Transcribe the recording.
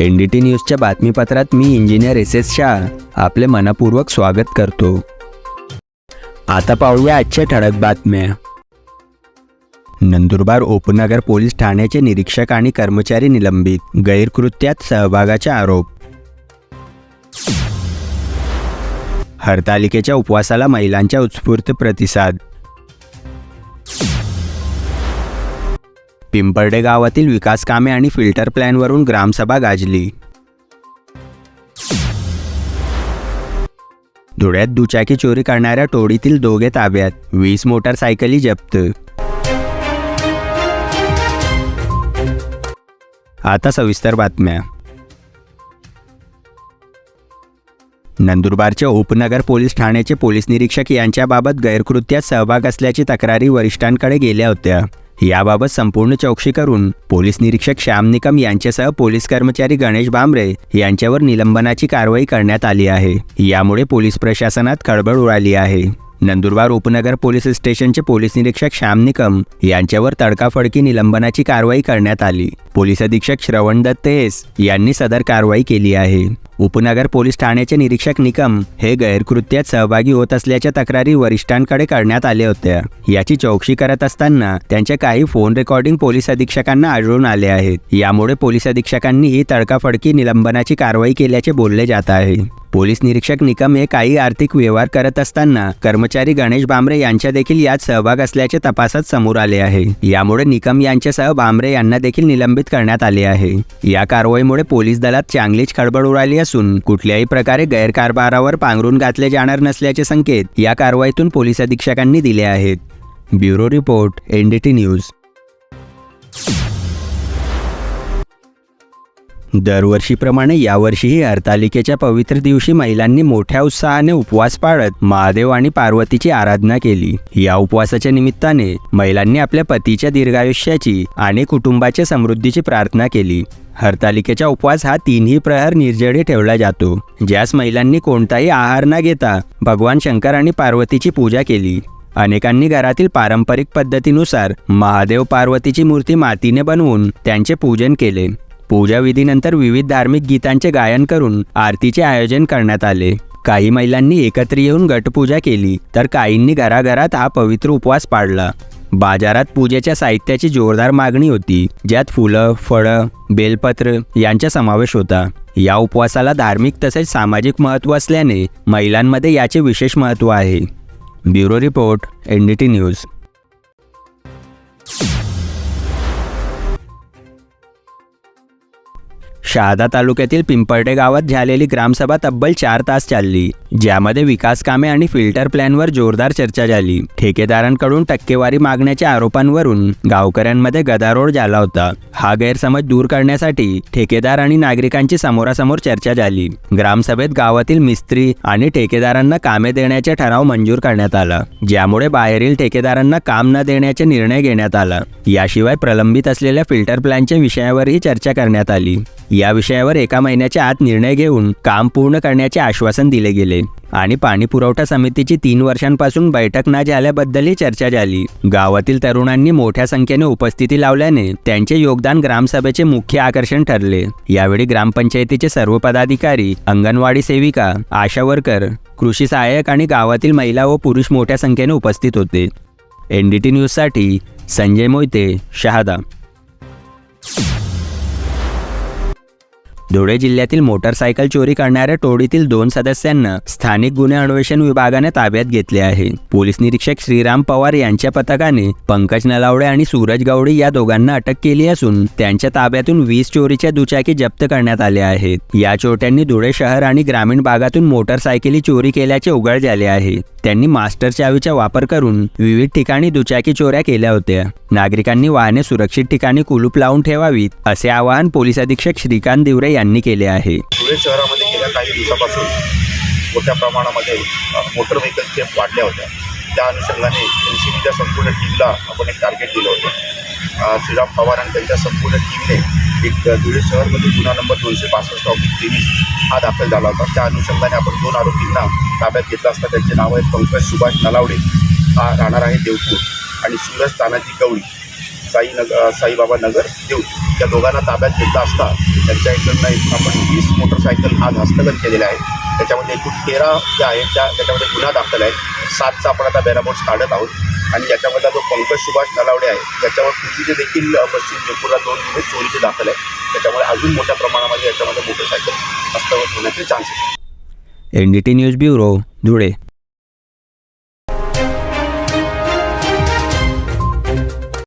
N D T न्यूजच्या बातमीपत्रात मी इंजिनियर एस एस शाह. आपले मनपूर्वक स्वागत करतो. आता पाहूया आजच्या ठळक बातम्या. नंदुरबार उपनगर पोलीस ठाण्याचे निरीक्षक आणि कर्मचारी निलंबित गैरकृत्यात सहभागाचा आरोप. हरतालिकेच्या उपवासाला महिलांच्या उत्स्फूर्त प्रतिसाद. पिंपर्डे गावातील विकास कामे आणि फिल्टर प्लॅनवरून ग्रामसभा गाजली. धुळ्यात दुचाकी चोरी करणाऱ्या टोळीतील दोघे ताब्यात वीस मोटारसायकली जप्त. आता सविस्तर बातम्या. नंदुरबारचे उपनगर पोलीस ठाण्याचे पोलीस निरीक्षक यांच्याबाबत गैरकृत्यात सहभाग असल्याची तक्रारी वरिष्ठांकडे गेल्या होत्या. याबाबत संपूर्ण चौकशी करून पोलीस निरीक्षक श्याम निकम यांच्यासह पोलीस कर्मचारी गणेश भांबरे यांच्यावर निलंबनाची कारवाई करण्यात आली आहे. यामुळे पोलीस प्रशासनात खळबळ उडाली आहे. नंदुरबार उपनगर पोलीस स्टेशनचे पोलीस निरीक्षक श्याम निकम यांच्यावर तडकाफडकी निलंबनाची कारवाई करण्यात आली. पोलीस अधीक्षक श्रवण दत्त एस यांनी सदर कारवाई केली आहे. उपनगर पोलीस ठाण्याचे निरीक्षक निकम हे गैरकृत्यात सहभागी होत असल्याच्या तक्रारी वरिष्ठांकडे करण्यात आल्या होत्या. याची चौकशी करत असताना त्यांच्या काही फोन रेकॉर्डिंग पोलीस अधीक्षकांना आढळून आले आहेत. यामुळे पोलीस अधीक्षकांनी ही तडकाफडकी निलंबनाची कारवाई केल्याचे बोलले जात आहे. पोलीस निरीक्षक निकम हे काही आर्थिक व्यवहार करत असताना कर्मचारी गणेश भांबरे यांच्या देखील यात सहभाग असल्याचे तपासात समोर आले आहे. यामुळे निकम यांच्यासह भांबरे यांना देखील निलंबित करण्यात आले आहे. या कारवाईमुळे पोलीस दलात चांगलीच खळबळ उडाली असून कुठल्याही प्रकारे गैरकारभारावर पांघरून घातले जाणार नसल्याचे संकेत या कारवाईतून पोलीस अधीक्षकांनी दिले आहेत. Bureau report NDT news. दरवर्षीप्रमाणे यावर्षीही हरतालिकेच्या पवित्र दिवशी महिलांनी मोठ्या उत्साहाने उपवास पाळत महादेव आणि पार्वतीची आराधना केली. या उपवासाच्या निमित्ताने महिलांनी आपल्या पतीच्या दीर्घायुष्याची आणि कुटुंबाच्या समृद्धीची प्रार्थना केली. हरतालिकेचा उपवास हा तीनही प्रहर निर्जळी ठेवला जातो. ज्यास महिलांनी कोणताही आहार न घेता भगवान शंकर आणि पार्वतीची पूजा केली. अनेकांनी घरातील पारंपरिक पद्धतीनुसार महादेव पार्वतीची मूर्ती मातीने बनवून त्यांचे पूजन केले. पूजाविधीनंतर विविध धार्मिक गीतांचे गायन करून आरतीचे आयोजन करण्यात आले. काही महिलांनी एकत्र येऊन गटपूजा केली तर काहींनी घराघरात हा पवित्र उपवास पाडला बाजारात पूजेच्या साहित्याची जोरदार मागणी होती ज्यात फुलं फळं बेलपत्र यांचा समावेश होता. या उपवासाला धार्मिक तसेच सामाजिक महत्त्व असल्याने महिलांमध्ये याचे विशेष महत्त्व आहे. Bureau report N D T news. Shahada तालुक्यातील पिंपळटे गावात झालेली ग्रामसभा तब्बल चार तास चालली ज्यामध्ये विकास कामे आणि फिल्टर प्लॅनवर जोरदार चर्चा झाली. ठेकेदारांकडून टक्केवारी मागण्याच्या आरोपांवरून गावकऱ्यांमध्ये गदारोळ झाला होता. हा गैरसमज दूर करण्यासाठी ठेकेदार आणि नागरिकांची समोरासमोर चर्चा झाली. ग्रामसभेत गावातील मिस्त्री आणि ठेकेदारांना कामे देण्याचा ठराव मंजूर करण्यात आला ज्यामुळे बाहेरील ठेकेदारांना काम न देण्याचा निर्णय घेण्यात आला. याशिवाय प्रलंबित असलेल्या फिल्टर प्लॅनच्या विषयावरही चर्चा करण्यात आली. या विषयावर एका महिन्याच्या आत निर्णय घेऊन काम पूर्ण करण्याचे आश्वासन दिले गेले आणि पाणी पुरवठा समितीची तीन वर्षांपासून बैठक न झाल्याबद्दलही चर्चा झाली. गावातील तरुणांनी मोठ्या संख्येने उपस्थिती लावल्याने त्यांचे योगदान ग्रामसभेचे मुख्य आकर्षण ठरले. यावेळी ग्रामपंचायतीचे सर्व पदाधिकारी अंगणवाडी सेविका आशा वर्कर कृषी सहाय्यक आणि गावातील महिला व पुरुष मोठ्या संख्येने उपस्थित होते. एन डी टी न्यूजसाठी संजय मोहिते शहादा. धुळे जिल्ह्यातील मोटारसायकल चोरी करणाऱ्या टोळीतील दोन सदस्यांना स्थानिक गुन्हे अन्वेषण विभागाने ताब्यात घेतले आहे. पोलीस निरीक्षक श्रीराम पवार यांच्या पथकाने पंकज नलावडे आणि सूरज गवडे या दोघांना अटक केली असून त्यांच्या ताब्यातून वीज चोरीच्या दुचाकी जप्त करण्यात आल्या आहेत. या चोरट्यांनी धुळे शहर आणि ग्रामीण भागातून मोटारसायकली चोरी केल्याचे उघड झाले आहे. त्यांनी मास्टर चावीचा वापर करून विविध ठिकाणी दुचाकी चोऱ्या केल्या होत्या. नागरिकांनी वाहने सुरक्षित ठिकाणी कुलूप लावून ठेवावीत असे आवाहन पोलीस अधीक्षक श्रीकांत दिवरे यांनी केले आहे. धुळे शहरामध्ये गेल्या काही दिवसापासून मोठ्या प्रमाणामध्ये मोटर व्हेकल थेफ्ट वाढल्या होत्या. त्या अनुषंगाने एन सी बीच्या संपूर्ण टीमला आपण एक टार्गेट दिलं होतं. श्रीराम पवार आणि त्यांच्या संपूर्ण टीमने एक धुळे शहरमध्ये गुन्हा नंबर दोनशे बासष्ट ऑफिस तेवीस हा दाखल झाला होता. त्या अनुषंगाने आपण दोन आरोपींना ताब्यात घेतला असता त्यांचे नाव आहेत पंकज सुभाष नलावडे हा राहणार आहे देवपूर आणि सूरज तानाजी गवळी साईनगर साईबाबा नगर देऊ त्या दोघांना ताब्यात घेतला असता त्यांच्या इकडनं एक आपण वीस मोटरसायकल आज हस्तगत केलेल्या आहेत त्याच्यामध्ये एकूण तेरा ज्या आहेत त्या त्याच्यामध्ये गुन्हा दाखल आहे सातचा आपण आता बॅराबोट्स काढत आहोत. आणि याच्यामधला जो पंकज सुभाष नलावडे आहे याच्यावर पूर्वीचे देखील पश्चिम जयपूरला दोन गुन्हे चोरीचे दाखल आहे त्याच्यामुळे अजून मोठ्या प्रमाणामध्ये याच्यामध्ये मोटरसायकल हस्तगत होण्याचे chances N D T news bureau Dhule.